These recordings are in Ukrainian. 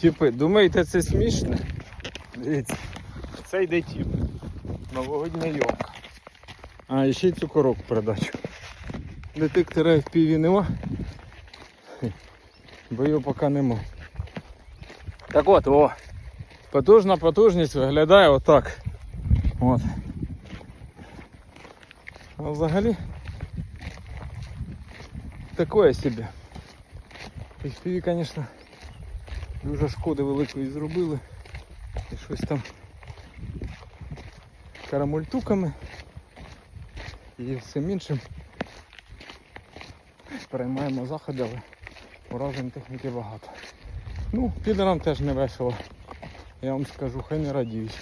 Типи, думаєте, це смішно? Дивіться, це йде тіп. Новогодня йолка. А, і ще й цукорок в продачу. Детектора FPV нема. Бо його поки нема. Так от, о! Потужна потужність виглядає отак. От. А взагалі такое собі. FPV, звісно, дуже шкоди великої зробили. І щось там карамультуками і всім іншим. Приймаємо заходи, але уражень техніки багато. Ну, підерам теж не весело. Я вам скажу, хай не радіють.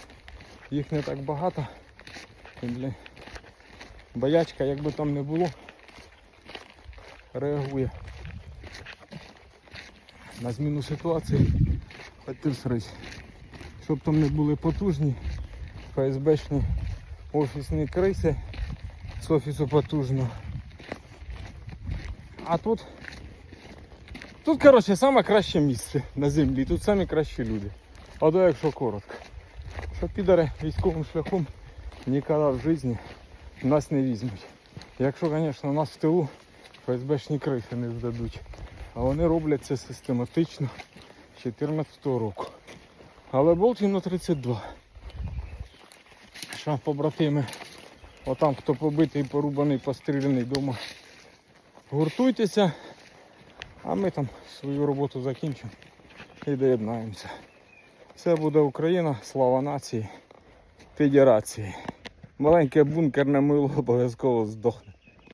Їх не так багато. І, бля, боячка, як би там не було, реагує на зміну ситуації. Хоч ти. Щоб там не були потужні, ФСБшні офісні криси з офісу потужно. А тут, тут, коротше, саме місце на землі. Тут самі кращі люди. А то якщо коротко. Що підари військовим шляхом ніколи в житті нас не візьмуть. Якщо, звісно, нас в тилу ФСБшні криси не здадуть. А вони роблять це систематично з 14 року. Але Болтіно 32. Що побратими, отам хто побитий, порубаний, постріляний вдома. Гуртуйтеся, а ми там свою роботу закінчимо і доєднаємося. Це буде Україна, слава нації, федерації. Маленьке бункерне мило обов'язково здохне.